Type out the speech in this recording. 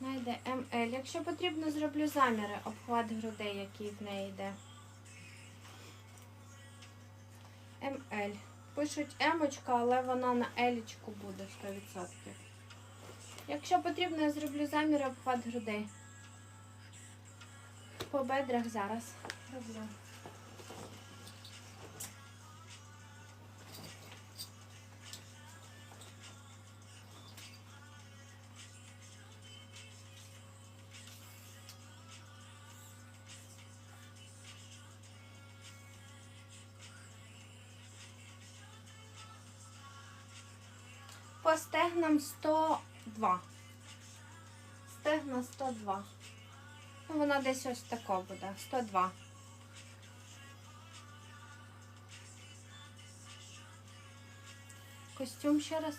Вона йде МЛ. Якщо потрібно, зроблю заміри, обхват грудей, який в неї йде. МЛ. Пишуть емочка, але вона на елічку буде 100%. Якщо потрібно, я зроблю заміри обхват грудей. По бедрах зараз роблю. По стегнам 102. Стегна 102. Ну, вона десь ось така буде. 102. Костюм ще раз.